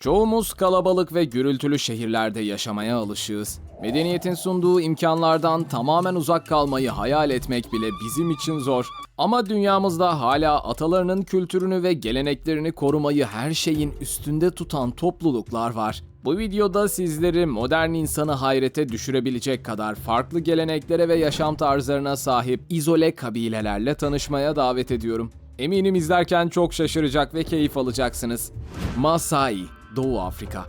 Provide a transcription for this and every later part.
Çoğumuz kalabalık ve gürültülü şehirlerde yaşamaya alışığız. Medeniyetin sunduğu imkanlardan tamamen uzak kalmayı hayal etmek bile bizim için zor. Ama dünyamızda hala atalarının kültürünü ve geleneklerini korumayı her şeyin üstünde tutan topluluklar var. Bu videoda sizleri modern insanı hayrete düşürebilecek kadar farklı geleneklere ve yaşam tarzlarına sahip izole kabilelerle tanışmaya davet ediyorum. Eminim izlerken çok şaşıracak ve keyif alacaksınız. Masai, Doğu Afrika.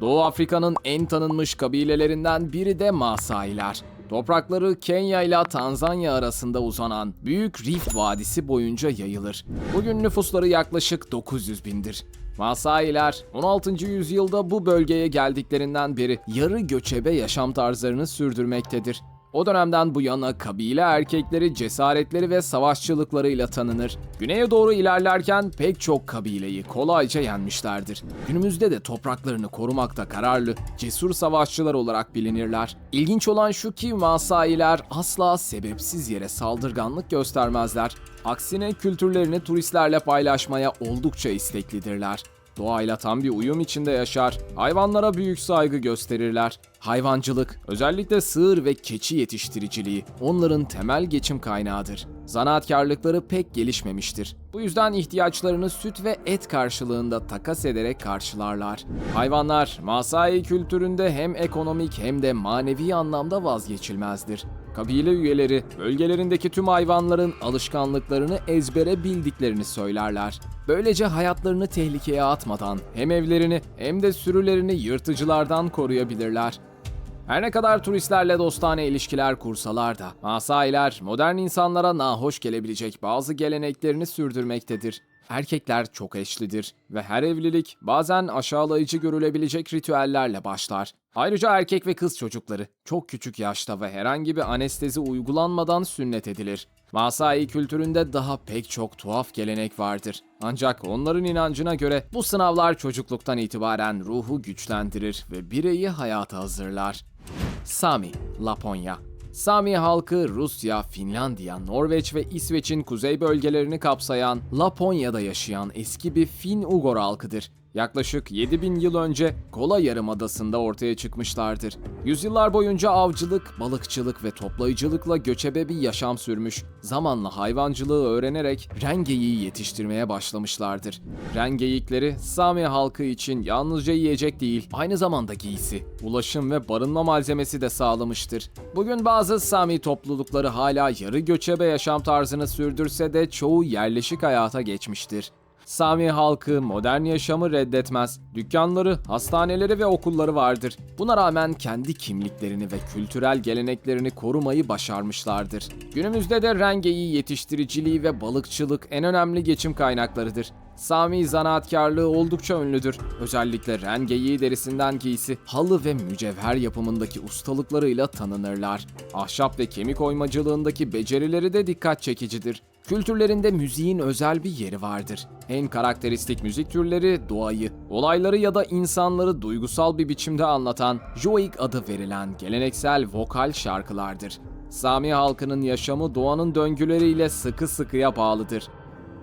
Doğu Afrika'nın en tanınmış kabilelerinden biri de Masailer. Toprakları Kenya ile Tanzanya arasında uzanan Büyük Rift Vadisi boyunca yayılır. Bugün nüfusları yaklaşık 900 bindir. Masailer 16. yüzyılda bu bölgeye geldiklerinden beri yarı göçebe yaşam tarzlarını sürdürmektedir. O dönemden bu yana kabile erkekleri cesaretleri ve savaşçılıklarıyla tanınır. Güneye doğru ilerlerken pek çok kabileyi kolayca yenmişlerdir. Günümüzde de topraklarını korumakta kararlı, cesur savaşçılar olarak bilinirler. İlginç olan şu ki Masailer asla sebepsiz yere saldırganlık göstermezler. Aksine kültürlerini turistlerle paylaşmaya oldukça isteklidirler. Doğayla tam bir uyum içinde yaşar, hayvanlara büyük saygı gösterirler. Hayvancılık, özellikle sığır ve keçi yetiştiriciliği onların temel geçim kaynağıdır. Zanaatkarlıkları pek gelişmemiştir. Bu yüzden ihtiyaçlarını süt ve et karşılığında takas ederek karşılarlar. Hayvanlar, Masai kültüründe hem ekonomik hem de manevi anlamda vazgeçilmezdir. Kabile üyeleri bölgelerindeki tüm hayvanların alışkanlıklarını ezbere bildiklerini söylerler. Böylece hayatlarını tehlikeye atmadan hem evlerini hem de sürülerini yırtıcılardan koruyabilirler. Her ne kadar turistlerle dostane ilişkiler kursalar da Masailer modern insanlara nahoş gelebilecek bazı geleneklerini sürdürmektedir. Erkekler çok eşlidir ve her evlilik bazen aşağılayıcı görülebilecek ritüellerle başlar. Ayrıca erkek ve kız çocukları çok küçük yaşta ve herhangi bir anestezi uygulanmadan sünnet edilir. Masai kültüründe daha pek çok tuhaf gelenek vardır. Ancak onların inancına göre bu sınavlar çocukluktan itibaren ruhu güçlendirir ve bireyi hayata hazırlar. Sami, Laponya Sami halkı Rusya, Finlandiya, Norveç ve İsveç'in kuzey bölgelerini kapsayan Laponya'da yaşayan eski bir Fin-Ugor halkıdır. Yaklaşık 7000 yıl önce Kola Yarımadası'nda ortaya çıkmışlardır. Yüzyıllar boyunca avcılık, balıkçılık ve toplayıcılıkla göçebe bir yaşam sürmüş. Zamanla hayvancılığı öğrenerek rengeyi yetiştirmeye başlamışlardır. Rengeyikleri Sami halkı için yalnızca yiyecek değil, aynı zamanda giysi, ulaşım ve barınma malzemesi de sağlamıştır. Bugün bazı Sami toplulukları hala yarı göçebe yaşam tarzını sürdürse de çoğu yerleşik hayata geçmiştir. Sami halkı modern yaşamı reddetmez. Dükkanları, hastaneleri ve okulları vardır. Buna rağmen kendi kimliklerini ve kültürel geleneklerini korumayı başarmışlardır. Günümüzde de rengeyi yetiştiriciliği ve balıkçılık en önemli geçim kaynaklarıdır. Sami zanaatkarlığı oldukça ünlüdür. Özellikle rengeyi derisinden giysi, halı ve mücevher yapımındaki ustalıklarıyla tanınırlar. Ahşap ve kemik oymacılığındaki becerileri de dikkat çekicidir. Kültürlerinde müziğin özel bir yeri vardır. En karakteristik müzik türleri doğayı, olayları ya da insanları duygusal bir biçimde anlatan Joik adı verilen geleneksel vokal şarkılardır. Sami halkının yaşamı doğanın döngüleriyle sıkı sıkıya bağlıdır.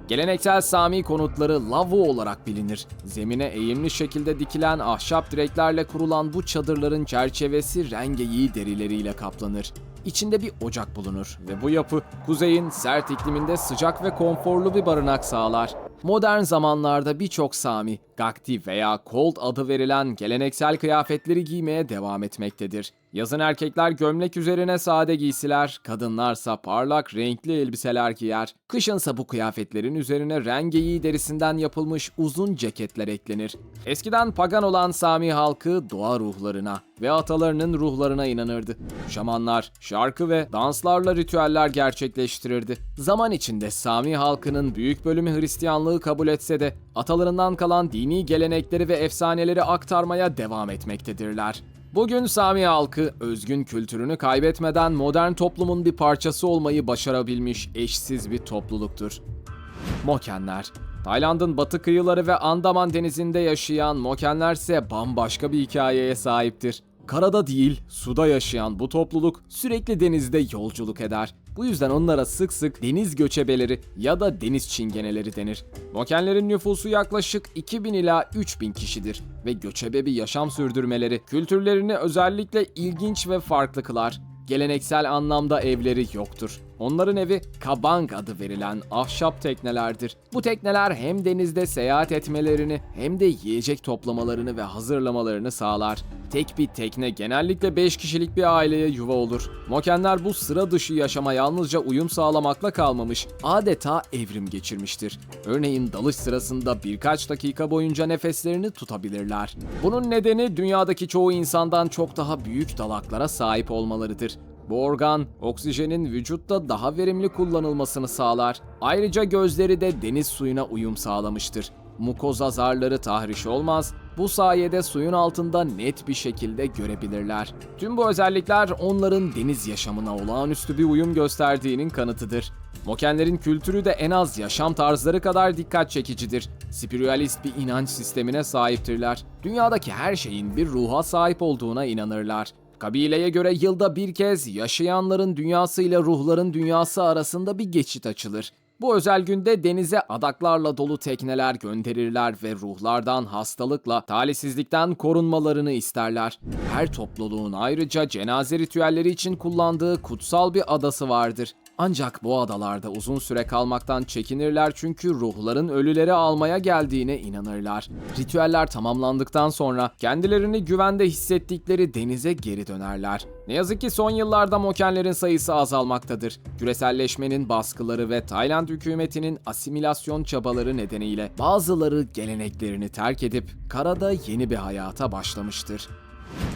Geleneksel Sami konutları lavu olarak bilinir. Zemine eğimli şekilde dikilen ahşap direklerle kurulan bu çadırların çerçevesi rengeyi derileriyle kaplanır. İçinde bir ocak bulunur ve bu yapı kuzeyin sert ikliminde sıcak ve konforlu bir barınak sağlar. Modern zamanlarda birçok Sami, Gakti veya Colt adı verilen geleneksel kıyafetleri giymeye devam etmektedir. Yazın erkekler gömlek üzerine sade giysiler, kadınlarsa parlak renkli elbiseler giyer. Kışınsa bu kıyafetlerin üzerine rengeyi derisinden yapılmış uzun ceketler eklenir. Eskiden pagan olan Sami halkı doğa ruhlarına ve atalarının ruhlarına inanırdı. Şamanlar, şarkı ve danslarla ritüeller gerçekleştirirdi. Zaman içinde Sami halkının büyük bölümü Hristiyanlığı kabul etse de atalarından kalan dini gelenekleri ve efsaneleri aktarmaya devam etmektedirler. Bugün Sami halkı özgün kültürünü kaybetmeden modern toplumun bir parçası olmayı başarabilmiş eşsiz bir topluluktur. Mokenler Tayland'ın batı kıyıları ve Andaman denizinde yaşayan Mokenler ise bambaşka bir hikayeye sahiptir. Karada değil, suda yaşayan bu topluluk sürekli denizde yolculuk eder. Bu yüzden onlara sık sık deniz göçebeleri ya da deniz çingeneleri denir. Mokenlerin nüfusu yaklaşık 2000 ila 3000 kişidir ve göçebe bir yaşam sürdürmeleri kültürlerini özellikle ilginç ve farklı kılar. Geleneksel anlamda evleri yoktur. Onların evi kabang adı verilen ahşap teknelerdir. Bu tekneler hem denizde seyahat etmelerini hem de yiyecek toplamalarını ve hazırlamalarını sağlar. Tek bir tekne genellikle 5 kişilik bir aileye yuva olur. Mokenler bu sıra dışı yaşama yalnızca uyum sağlamakla kalmamış, adeta evrim geçirmiştir. Örneğin dalış sırasında birkaç dakika boyunca nefeslerini tutabilirler. Bunun nedeni dünyadaki çoğu insandan çok daha büyük dalaklara sahip olmalarıdır. Bu organ oksijenin vücutta daha verimli kullanılmasını sağlar. Ayrıca gözleri de deniz suyuna uyum sağlamıştır. Mukoza zarları tahriş olmaz, bu sayede suyun altında net bir şekilde görebilirler. Tüm bu özellikler onların deniz yaşamına olağanüstü bir uyum gösterdiğinin kanıtıdır. Mokenlerin kültürü de en az yaşam tarzları kadar dikkat çekicidir. Spiritualist bir inanç sistemine sahiptirler. Dünyadaki her şeyin bir ruha sahip olduğuna inanırlar. Kabileye göre yılda bir kez yaşayanların dünyası ile ruhların dünyası arasında bir geçit açılır. Bu özel günde denize adaklarla dolu tekneler gönderirler ve ruhlardan hastalıkla, talihsizlikten korunmalarını isterler. Her topluluğun ayrıca cenaze ritüelleri için kullandığı kutsal bir adası vardır. Ancak bu adalarda uzun süre kalmaktan çekinirler çünkü ruhların ölüleri almaya geldiğine inanırlar. Ritüeller tamamlandıktan sonra kendilerini güvende hissettikleri denize geri dönerler. Ne yazık ki son yıllarda mokenlerin sayısı azalmaktadır. Küreselleşmenin baskıları ve Tayland hükümetinin asimilasyon çabaları nedeniyle bazıları geleneklerini terk edip karada yeni bir hayata başlamıştır.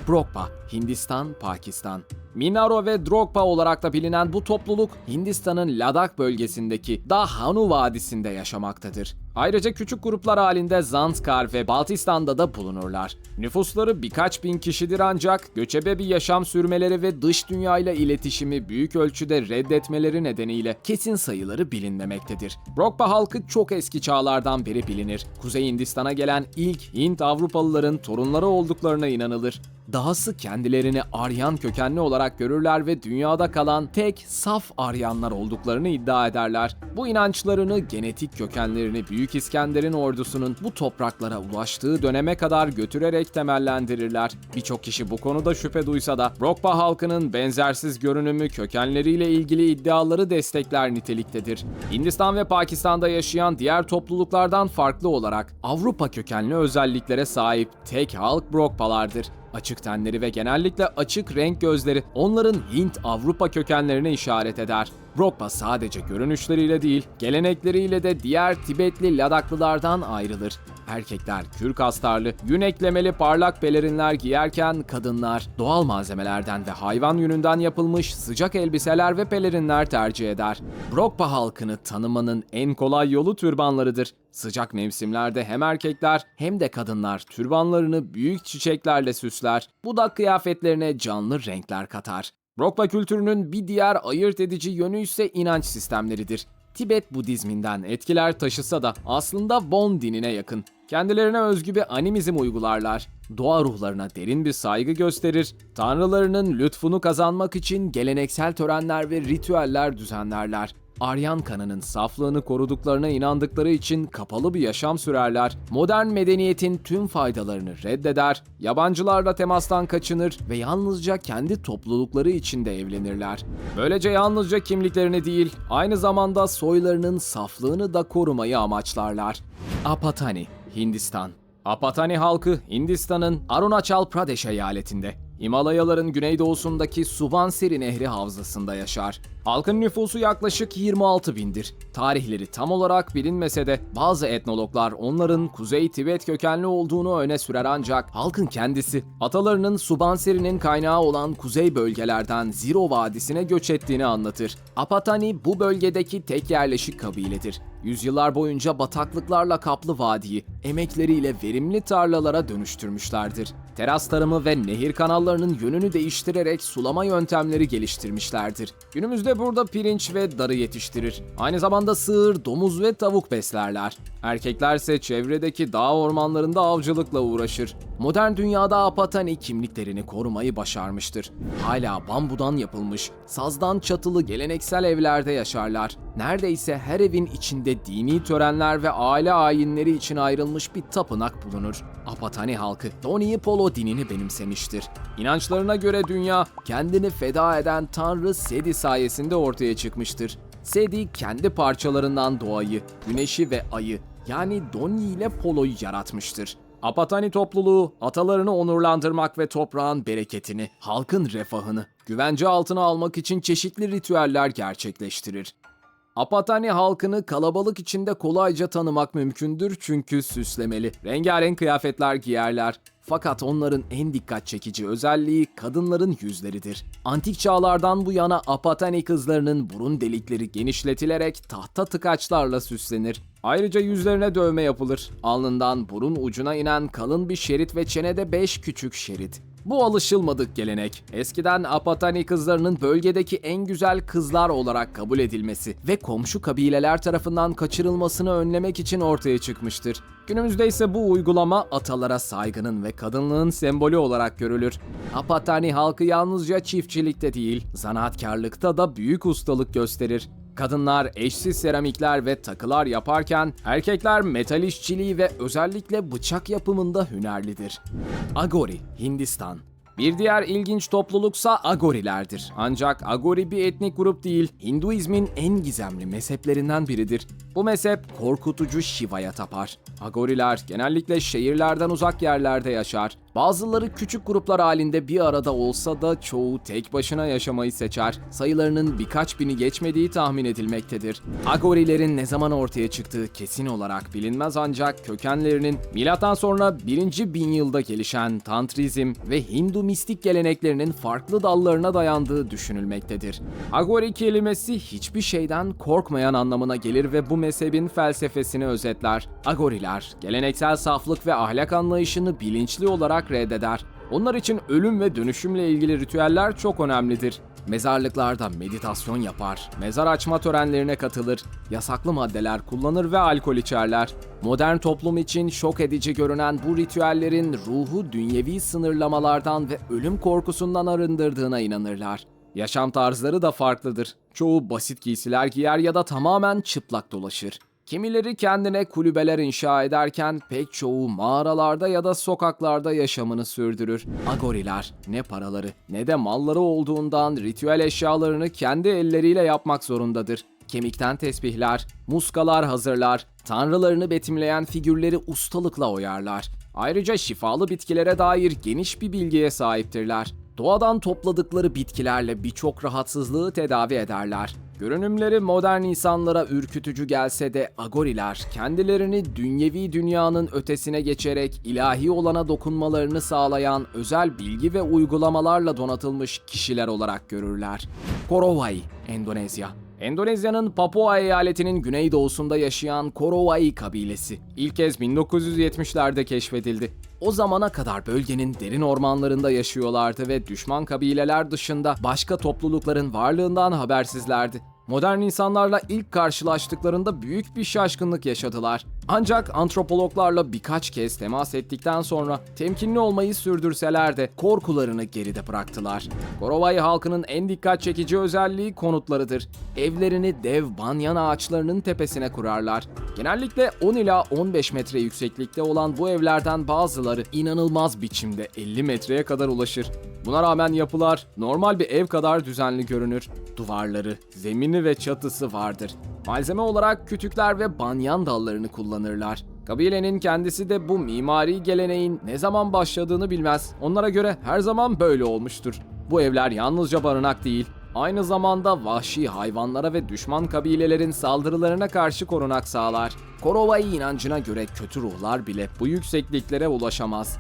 Brokpa, Hindistan, Pakistan. Minaro ve Drogpa olarak da bilinen bu topluluk Hindistan'ın Ladakh bölgesindeki Dahanu Vadisi'nde yaşamaktadır. Ayrıca küçük gruplar halinde Zanskar ve Baltistan'da da bulunurlar. Nüfusları birkaç bin kişidir ancak göçebe bir yaşam sürmeleri ve dış dünyayla iletişimi büyük ölçüde reddetmeleri nedeniyle kesin sayıları bilinmemektedir. Brokpa halkı çok eski çağlardan beri bilinir. Kuzey Hindistan'a gelen ilk Hint Avrupalıların torunları olduklarına inanılır. Dahası kendilerini Aryan kökenli olarak görürler ve dünyada kalan tek saf Aryanlar olduklarını iddia ederler. Bu inançlarını genetik kökenlerini Büyük İskender'in ordusunun bu topraklara ulaştığı döneme kadar götürerek temellendirirler. Birçok kişi bu konuda şüphe duysa da Brokpa halkının benzersiz görünümü kökenleriyle ilgili iddiaları destekler niteliktedir. Hindistan ve Pakistan'da yaşayan diğer topluluklardan farklı olarak Avrupa kökenli özelliklere sahip tek halk Brokpalardır. Açık tenleri ve genellikle açık renk gözleri onların Hint-Avrupa kökenlerine işaret eder. Brokpa sadece görünüşleriyle değil, gelenekleriyle de diğer Tibetli Ladaklılardan ayrılır. Erkekler kürk astarlı, yün eklemeli parlak pelerinler giyerken kadınlar doğal malzemelerden ve hayvan yününden yapılmış sıcak elbiseler ve pelerinler tercih eder. Brokpa halkını tanımanın en kolay yolu türbanlarıdır. Sıcak mevsimlerde hem erkekler hem de kadınlar türbanlarını büyük çiçeklerle süsler. Bu da kıyafetlerine canlı renkler katar. Brokpa kültürünün bir diğer ayırt edici yönü ise inanç sistemleridir. Tibet Budizminden etkiler taşısa da aslında Bon dinine yakın. Kendilerine özgü bir animizm uygularlar. Doğa ruhlarına derin bir saygı gösterir. Tanrılarının lütfunu kazanmak için geleneksel törenler ve ritüeller düzenlerler. Aryan kanının saflığını koruduklarına inandıkları için kapalı bir yaşam sürerler. Modern medeniyetin tüm faydalarını reddeder, yabancılarla temastan kaçınır ve yalnızca kendi toplulukları içinde evlenirler. Böylece yalnızca kimliklerini değil, aynı zamanda soylarının saflığını da korumayı amaçlarlar. Apatani, Hindistan Apatani halkı Hindistan'ın Arunachal Pradesh eyaletinde Himalayaların güneydoğusundaki Subansiri Nehri havzasında yaşar. Halkın nüfusu yaklaşık 26 bindir. Tarihleri tam olarak bilinmese de bazı etnologlar onların Kuzey Tibet kökenli olduğunu öne sürer ancak halkın kendisi atalarının Subansiri'nin kaynağı olan kuzey bölgelerden Ziro Vadisi'ne göç ettiğini anlatır. Apatani bu bölgedeki tek yerleşik kabiledir. Yüzyıllar boyunca bataklıklarla kaplı vadiyi emekleriyle verimli tarlalara dönüştürmüşlerdir. Teras tarımı ve nehir kanallarının yönünü değiştirerek sulama yöntemleri geliştirmişlerdir. Günümüzde Burada pirinç ve darı yetiştirir. Aynı zamanda sığır, domuz ve tavuk beslerler. Erkeklerse çevredeki dağ ormanlarında avcılıkla uğraşır. Modern dünyada Apatani kimliklerini korumayı başarmıştır. Hala bambudan yapılmış, sazdan çatılı geleneksel evlerde yaşarlar. Neredeyse her evin içinde dini törenler ve aile ayinleri için ayrılmış bir tapınak bulunur. Apatani halkı Doni Polo dinini benimsemiştir. İnançlarına göre dünya kendini feda eden tanrı Sedi sayesinde ortaya çıkmıştır. Sedi kendi parçalarından doğayı, güneşi ve ayı yani Doni ile Polo'yu yaratmıştır. Apatani topluluğu atalarını onurlandırmak ve toprağın bereketini, halkın refahını, güvence altına almak için çeşitli ritüeller gerçekleştirir. Apatani halkını kalabalık içinde kolayca tanımak mümkündür çünkü süslemeli. Rengarenk kıyafetler giyerler. Fakat onların en dikkat çekici özelliği kadınların yüzleridir. Antik çağlardan bu yana Apatani kızlarının burun delikleri genişletilerek tahta tıkaçlarla süslenir. Ayrıca yüzlerine dövme yapılır. Alnından burun ucuna inen kalın bir şerit ve çenede beş küçük şerit. Bu alışılmadık gelenek. Eskiden Apatani kızlarının bölgedeki en güzel kızlar olarak kabul edilmesi ve komşu kabileler tarafından kaçırılmasını önlemek için ortaya çıkmıştır. Günümüzde ise bu uygulama atalara saygının ve kadınlığın sembolü olarak görülür. Apatani halkı yalnızca çiftçilikte değil, zanaatkarlıkta da büyük ustalık gösterir. Kadınlar eşsiz seramikler ve takılar yaparken erkekler metal işçiliği ve özellikle bıçak yapımında hünerlidir. Agori, Hindistan bir diğer ilginç topluluksa Agorilerdir. Ancak Agori bir etnik grup değil, Hinduizmin en gizemli mezheplerinden biridir. Bu mezhep korkutucu Shiva'ya tapar. Agoriler genellikle şehirlerden uzak yerlerde yaşar. Bazıları küçük gruplar halinde bir arada olsa da çoğu tek başına yaşamayı seçer. Sayılarının birkaç bini geçmediği tahmin edilmektedir. Agorilerin ne zaman ortaya çıktığı kesin olarak bilinmez ancak kökenlerinin milattan sonra 1. bin yılda gelişen Tantrizm ve Hindu mistik geleneklerinin farklı dallarına dayandığı düşünülmektedir. Agori kelimesi hiçbir şeyden korkmayan anlamına gelir ve bu mezhebin felsefesini özetler. Agoriler, geleneksel saflık ve ahlak anlayışını bilinçli olarak reddeder. Onlar için ölüm ve dönüşümle ilgili ritüeller çok önemlidir. Mezarlıklarda meditasyon yapar, mezar açma törenlerine katılır, yasaklı maddeler kullanır ve alkol içerler. Modern toplum için şok edici görünen bu ritüellerin ruhu dünyevi sınırlamalardan ve ölüm korkusundan arındırdığına inanırlar. Yaşam tarzları da farklıdır. Çoğu basit giysiler giyer ya da tamamen çıplak dolaşır. Kimileri kendine kulübeler inşa ederken pek çoğu mağaralarda ya da sokaklarda yaşamını sürdürür. Agoriler ne paraları ne de malları olduğundan ritüel eşyalarını kendi elleriyle yapmak zorundadır. Kemikten tesbihler, muskalar hazırlar, tanrılarını betimleyen figürleri ustalıkla oyarlar. Ayrıca şifalı bitkilere dair geniş bir bilgiye sahiptirler. Doğadan topladıkları bitkilerle birçok rahatsızlığı tedavi ederler. Görünümleri modern insanlara ürkütücü gelse de Agoriler kendilerini dünyevi dünyanın ötesine geçerek ilahi olana dokunmalarını sağlayan özel bilgi ve uygulamalarla donatılmış kişiler olarak görürler. Korowai, Endonezya Endonezya'nın Papua eyaletinin güneydoğusunda yaşayan Korowai kabilesi ilk kez 1970'lerde keşfedildi. O zamana kadar bölgenin derin ormanlarında yaşıyorlardı ve düşman kabileler dışında başka toplulukların varlığından habersizlerdi. Modern insanlarla ilk karşılaştıklarında büyük bir şaşkınlık yaşadılar. Ancak antropologlarla birkaç kez temas ettikten sonra temkinli olmayı sürdürseler de korkularını geride bıraktılar. Korovay halkının en dikkat çekici özelliği konutlarıdır. Evlerini dev banyan ağaçlarının tepesine kurarlar. Genellikle 10 ila 15 metre yükseklikte olan bu evlerden bazıları inanılmaz biçimde 50 metreye kadar ulaşır. Buna rağmen yapılar normal bir ev kadar düzenli görünür. Duvarları, zemini ve çatısı vardır. Malzeme olarak kütükler ve banyan dallarını kullanırlar. Kabilenin kendisi de bu mimari geleneğin ne zaman başladığını bilmez. Onlara göre her zaman böyle olmuştur. Bu evler yalnızca barınak değil, aynı zamanda vahşi hayvanlara ve düşman kabilelerin saldırılarına karşı korunak sağlar. Korovai inancına göre kötü ruhlar bile bu yüksekliklere ulaşamaz.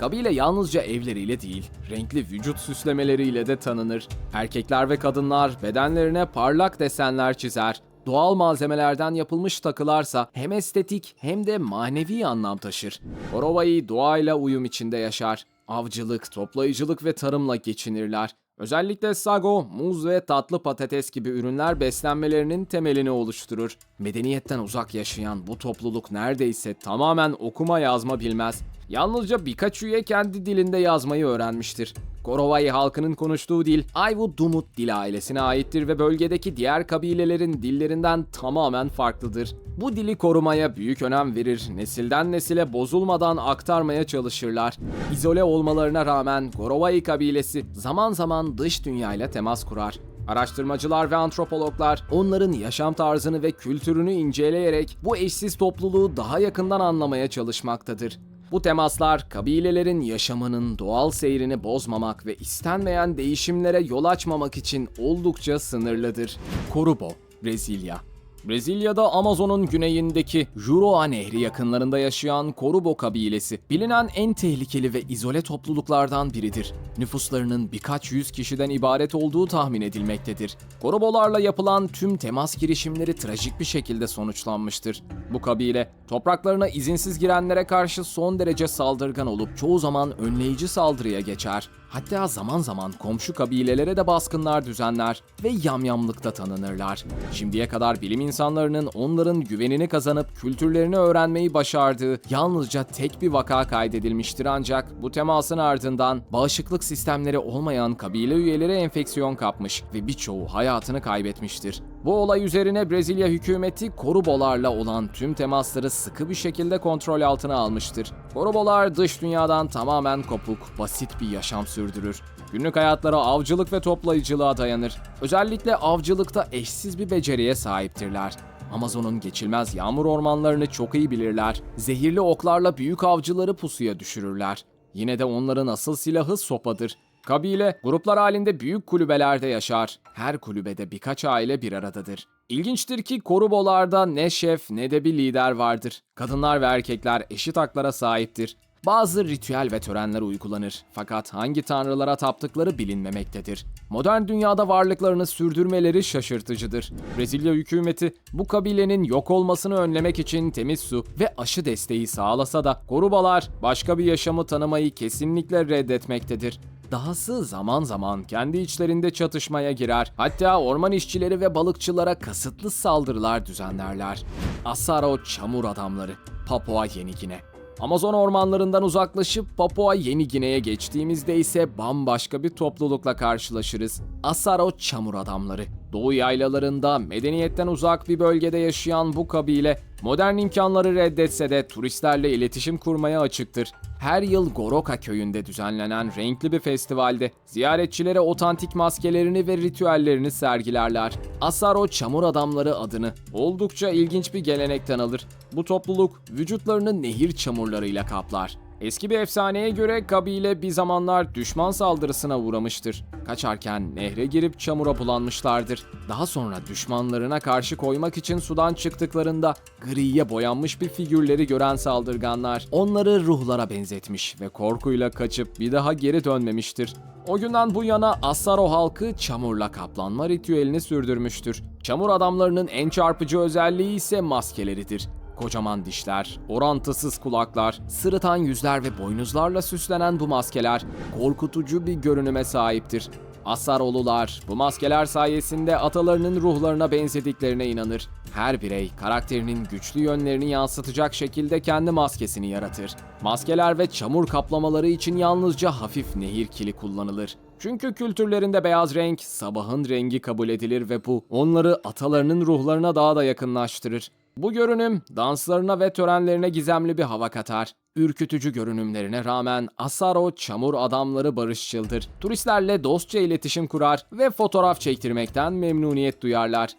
Kabile yalnızca evleriyle değil, renkli vücut süslemeleriyle de tanınır. Erkekler ve kadınlar bedenlerine parlak desenler çizer. Doğal malzemelerden yapılmış takılarsa hem estetik hem de manevi anlam taşır. Korovai doğayla uyum içinde yaşar. Avcılık, toplayıcılık ve tarımla geçinirler. Özellikle sago, muz ve tatlı patates gibi ürünler beslenmelerinin temelini oluşturur. Medeniyetten uzak yaşayan bu topluluk neredeyse tamamen okuma yazma bilmez. Yalnızca birkaç üye kendi dilinde yazmayı öğrenmiştir. Korovai halkının konuştuğu dil Ayvu Dumut dil ailesine aittir ve bölgedeki diğer kabilelerin dillerinden tamamen farklıdır. Bu dili korumaya büyük önem verir, nesilden nesile bozulmadan aktarmaya çalışırlar. İzole olmalarına rağmen Korovai kabilesi zaman zaman dış dünyayla temas kurar. Araştırmacılar ve antropologlar onların yaşam tarzını ve kültürünü inceleyerek bu eşsiz topluluğu daha yakından anlamaya çalışmaktadır. Bu temaslar kabilelerin yaşamının doğal seyrini bozmamak ve istenmeyen değişimlere yol açmamak için oldukça sınırlıdır. Korubo, Brezilya Brezilya'da Amazon'un güneyindeki Juruá Nehri yakınlarında yaşayan Korubo kabilesi bilinen en tehlikeli ve izole topluluklardan biridir. Nüfuslarının birkaç yüz kişiden ibaret olduğu tahmin edilmektedir. Korubolarla yapılan tüm temas girişimleri trajik bir şekilde sonuçlanmıştır. Bu kabile topraklarına izinsiz girenlere karşı son derece saldırgan olup çoğu zaman önleyici saldırıya geçer. Hatta zaman zaman komşu kabilelere de baskınlar düzenler ve yamyamlıkta tanınırlar. Şimdiye kadar bilim insanlarının onların güvenini kazanıp kültürlerini öğrenmeyi başardığı yalnızca tek bir vaka kaydedilmiştir ancak bu temasın ardından bağışıklık sistemleri olmayan kabile üyeleri enfeksiyon kapmış ve birçoğu hayatını kaybetmiştir. Bu olay üzerine Brezilya hükümeti korubolarla olan tüm temasları sıkı bir şekilde kontrol altına almıştır. Korubolar dış dünyadan tamamen kopuk, basit bir yaşam sürdürür. Günlük hayatları avcılık ve toplayıcılığa dayanır. Özellikle avcılıkta eşsiz bir beceriye sahiptirler. Amazon'un geçilmez yağmur ormanlarını çok iyi bilirler. Zehirli oklarla büyük avcıları pusuya düşürürler. Yine de onların asıl silahı sopadır. Kabile, gruplar halinde büyük kulübelerde yaşar. Her kulübede birkaç aile bir aradadır. İlginçtir ki korubolarda ne şef ne de bir lider vardır. Kadınlar ve erkekler eşit haklara sahiptir. Bazı ritüel ve törenler uygulanır fakat hangi tanrılara taptıkları bilinmemektedir. Modern dünyada varlıklarını sürdürmeleri şaşırtıcıdır. Brezilya hükümeti bu kabilenin yok olmasını önlemek için temiz su ve aşı desteği sağlasa da korubalar başka bir yaşamı tanımayı kesinlikle reddetmektedir. Dahası zaman zaman kendi içlerinde çatışmaya girer. Hatta orman işçileri ve balıkçılara kasıtlı saldırılar düzenlerler. Asaro çamur adamları, Papua Yeni Gine. Amazon ormanlarından uzaklaşıp Papua Yeni Gine'ye geçtiğimizde ise bambaşka bir toplulukla karşılaşırız. Asaro çamur adamları. Doğu yaylalarında medeniyetten uzak bir bölgede yaşayan bu kabile modern imkanları reddetse de turistlerle iletişim kurmaya açıktır. Her yıl Goroka köyünde düzenlenen renkli bir festivalde ziyaretçilere otantik maskelerini ve ritüellerini sergilerler. Asaro çamur adamları adını oldukça ilginç bir gelenekten alır. Bu topluluk vücutlarını nehir çamurlarıyla kaplar. Eski bir efsaneye göre kabile bir zamanlar düşman saldırısına uğramıştır. Kaçarken nehre girip çamura bulanmışlardır. Daha sonra düşmanlarına karşı koymak için sudan çıktıklarında griye boyanmış bir figürleri gören saldırganlar onları ruhlara benzetmiş ve korkuyla kaçıp bir daha geri dönmemiştir. O günden bu yana Asaro halkı çamurla kaplanma ritüelini sürdürmüştür. Çamur adamlarının en çarpıcı özelliği ise maskeleridir. Kocaman dişler, orantısız kulaklar, sırıtan yüzler ve boynuzlarla süslenen bu maskeler korkutucu bir görünüme sahiptir. Asarolular bu maskeler sayesinde atalarının ruhlarına benzediklerine inanır. Her birey karakterinin güçlü yönlerini yansıtacak şekilde kendi maskesini yaratır. Maskeler ve çamur kaplamaları için yalnızca hafif nehir kili kullanılır. Çünkü kültürlerinde beyaz renk sabahın rengi kabul edilir ve bu onları atalarının ruhlarına daha da yakınlaştırır. Bu görünüm danslarına ve törenlerine gizemli bir hava katar. Ürkütücü görünümlerine rağmen Asaro çamur adamları barışçıldır. Turistlerle dostça iletişim kurar ve fotoğraf çektirmekten memnuniyet duyarlar.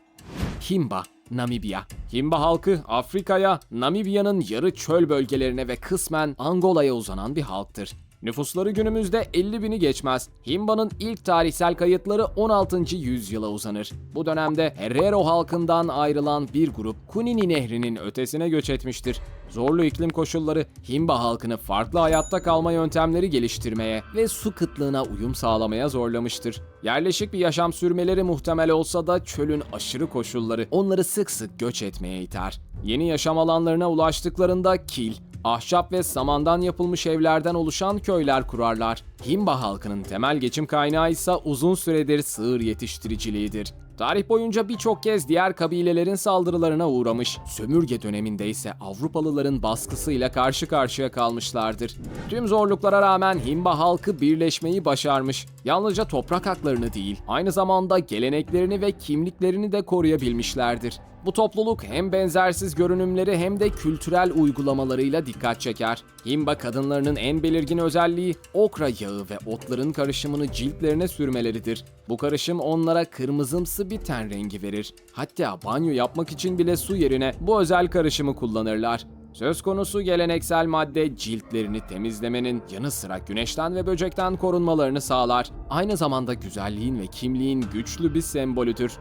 Himba, Namibya. Himba halkı Afrika'ya, Namibya'nın yarı çöl bölgelerine ve kısmen Angola'ya uzanan bir halktır. Nüfusları günümüzde 50 bini geçmez. Himba'nın ilk tarihsel kayıtları 16. yüzyıla uzanır. Bu dönemde Herero halkından ayrılan bir grup Kunini Nehri'nin ötesine göç etmiştir. Zorlu iklim koşulları Himba halkını farklı hayatta kalma yöntemleri geliştirmeye ve su kıtlığına uyum sağlamaya zorlamıştır. Yerleşik bir yaşam sürmeleri muhtemel olsa da çölün aşırı koşulları onları sık sık göç etmeye iter. Yeni yaşam alanlarına ulaştıklarında kil, ahşap ve samandan yapılmış evlerden oluşan köyler kurarlar. Himba halkının temel geçim kaynağı ise uzun süredir sığır yetiştiriciliğidir. Tarih boyunca birçok kez diğer kabilelerin saldırılarına uğramış, sömürge döneminde ise Avrupalıların baskısıyla karşı karşıya kalmışlardır. Tüm zorluklara rağmen Himba halkı birleşmeyi başarmış. Yalnızca toprak haklarını değil, aynı zamanda geleneklerini ve kimliklerini de koruyabilmişlerdir. Bu topluluk hem benzersiz görünümleri hem de kültürel uygulamalarıyla dikkat çeker. Himba kadınlarının en belirgin özelliği okra yağı ve otların karışımını ciltlerine sürmeleridir. Bu karışım onlara kırmızımsı bir ten rengi verir. Hatta banyo yapmak için bile su yerine bu özel karışımı kullanırlar. Söz konusu geleneksel madde ciltlerini temizlemenin yanı sıra güneşten ve böcekten korunmalarını sağlar. Aynı zamanda güzelliğin ve kimliğin güçlü bir sembolüdür.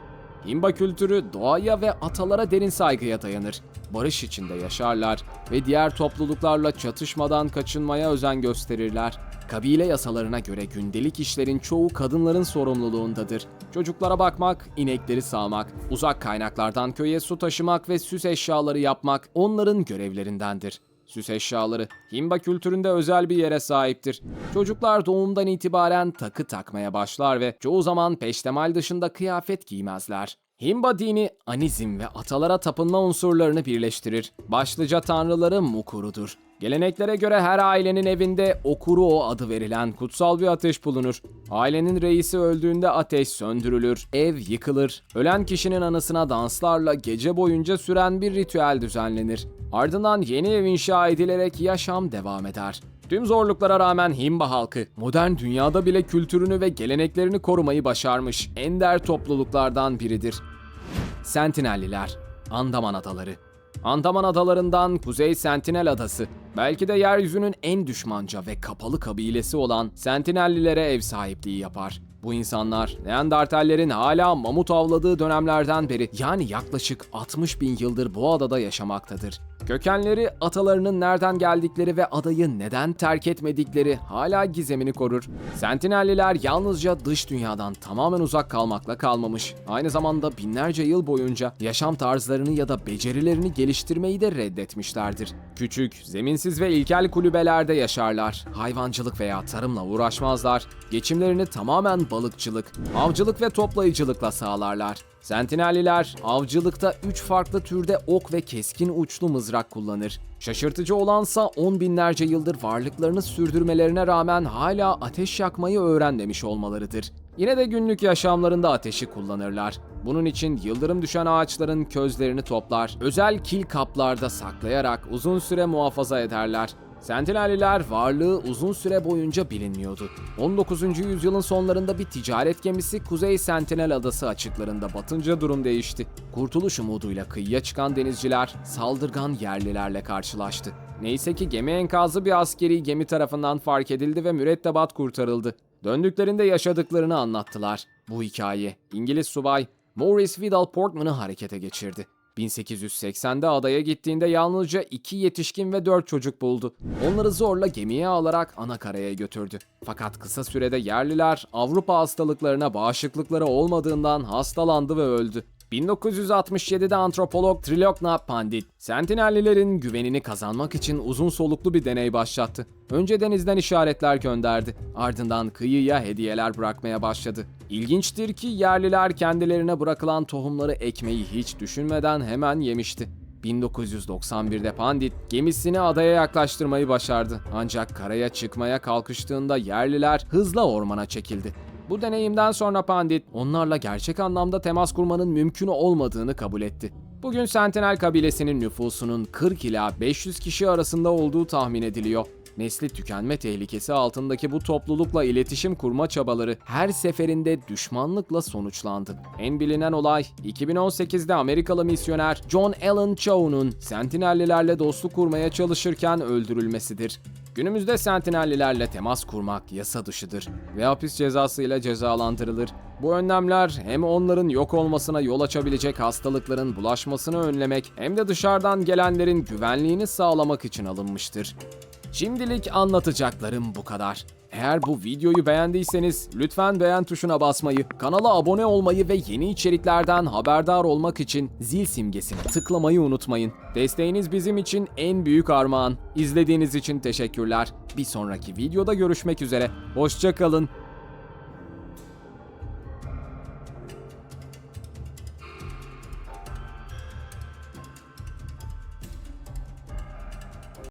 Himba kültürü doğaya ve atalara derin saygıya dayanır. Barış içinde yaşarlar ve diğer topluluklarla çatışmadan kaçınmaya özen gösterirler. Kabile yasalarına göre gündelik işlerin çoğu kadınların sorumluluğundadır. Çocuklara bakmak, inekleri sağmak, uzak kaynaklardan köye su taşımak ve süs eşyaları yapmak onların görevlerindendir. Süs eşyaları Himba kültüründe özel bir yere sahiptir. Çocuklar doğumdan itibaren takı takmaya başlar ve çoğu zaman peştemal dışında kıyafet giymezler. Himba dini anizm ve atalara tapınma unsurlarını birleştirir. Başlıca tanrıları Mukuru'dur. Geleneklere göre her ailenin evinde Okuruo adı verilen kutsal bir ateş bulunur. Ailenin reisi öldüğünde ateş söndürülür, ev yıkılır. Ölen kişinin anısına danslarla gece boyunca süren bir ritüel düzenlenir. Ardından yeni ev inşa edilerek yaşam devam eder. Tüm zorluklara rağmen Himba halkı modern dünyada bile kültürünü ve geleneklerini korumayı başarmış ender topluluklardan biridir. Sentinelliler, Andaman Adaları. Andaman Adalarından Kuzey Sentinel Adası, belki de yeryüzünün en düşmanca ve kapalı kabilesi olan Sentinellilere ev sahipliği yapar. Bu insanlar Neandertallerin hala mamut avladığı dönemlerden beri yani yaklaşık 60 bin yıldır bu adada yaşamaktadır. Kökenleri atalarının nereden geldikleri ve adayı neden terk etmedikleri hala gizemini korur. Sentinelliler yalnızca dış dünyadan tamamen uzak kalmakla kalmamış. Aynı zamanda binlerce yıl boyunca yaşam tarzlarını ya da becerilerini geliştirmeyi de reddetmişlerdir. Küçük, zeminsiz ve ilkel kulübelerde yaşarlar. Hayvancılık veya tarımla uğraşmazlar. Geçimlerini tamamen balıkçılık, avcılık ve toplayıcılıkla sağlarlar. Sentinelliler avcılıkta 3 farklı türde ok ve keskin uçlu mızrak kullanır. Şaşırtıcı olansa on binlerce yıldır varlıklarını sürdürmelerine rağmen hala ateş yakmayı öğrenmemiş olmalarıdır. Yine de günlük yaşamlarında ateşi kullanırlar. Bunun için yıldırım düşen ağaçların közlerini toplar, özel kil kaplarda saklayarak uzun süre muhafaza ederler. Sentinelliler varlığı uzun süre boyunca bilinmiyordu. 19. yüzyılın sonlarında bir ticaret gemisi Kuzey Sentinel Adası açıklarında batınca durum değişti. Kurtuluş umuduyla kıyıya çıkan denizciler saldırgan yerlilerle karşılaştı. Neyse ki gemi enkazı bir askeri gemi tarafından fark edildi ve mürettebat kurtarıldı. Döndüklerinde yaşadıklarını anlattılar. Bu hikaye İngiliz subay Maurice Vidal Portman'ı harekete geçirdi. 1880'de adaya gittiğinde yalnızca iki yetişkin ve dört çocuk buldu. Onları zorla gemiye alarak ana karaya götürdü. Fakat kısa sürede yerliler Avrupa hastalıklarına bağışıklıkları olmadığından hastalandı ve öldü. 1967'de antropolog Trilokna Pandit, Sentinellilerin güvenini kazanmak için uzun soluklu bir deney başlattı. Önce denizden işaretler gönderdi. Ardından kıyıya hediyeler bırakmaya başladı. İlginçtir ki yerliler kendilerine bırakılan tohumları ekmeyi hiç düşünmeden hemen yemişti. 1991'de Pandit gemisini adaya yaklaştırmayı başardı. Ancak karaya çıkmaya kalkıştığında yerliler hızla ormana çekildi. Bu deneyimden sonra Pandit onlarla gerçek anlamda temas kurmanın mümkün olmadığını kabul etti. Bugün Sentinel kabilesinin nüfusunun 40 ila 500 kişi arasında olduğu tahmin ediliyor. Nesli tükenme tehlikesi altındaki bu toplulukla iletişim kurma çabaları her seferinde düşmanlıkla sonuçlandı. En bilinen olay 2018'de Amerikalı misyoner John Allen Chau'nun Sentinellilerle dostluk kurmaya çalışırken öldürülmesidir. Günümüzde sentinellilerle temas kurmak yasa dışıdır ve hapis cezası ile cezalandırılır. Bu önlemler hem onların yok olmasına yol açabilecek hastalıkların bulaşmasını önlemek hem de dışarıdan gelenlerin güvenliğini sağlamak için alınmıştır. Şimdilik anlatacaklarım bu kadar. Eğer bu videoyu beğendiyseniz lütfen beğen tuşuna basmayı, kanala abone olmayı ve yeni içeriklerden haberdar olmak için zil simgesine tıklamayı unutmayın. Desteğiniz bizim için en büyük armağan. İzlediğiniz için teşekkürler. Bir sonraki videoda görüşmek üzere. Hoşçakalın.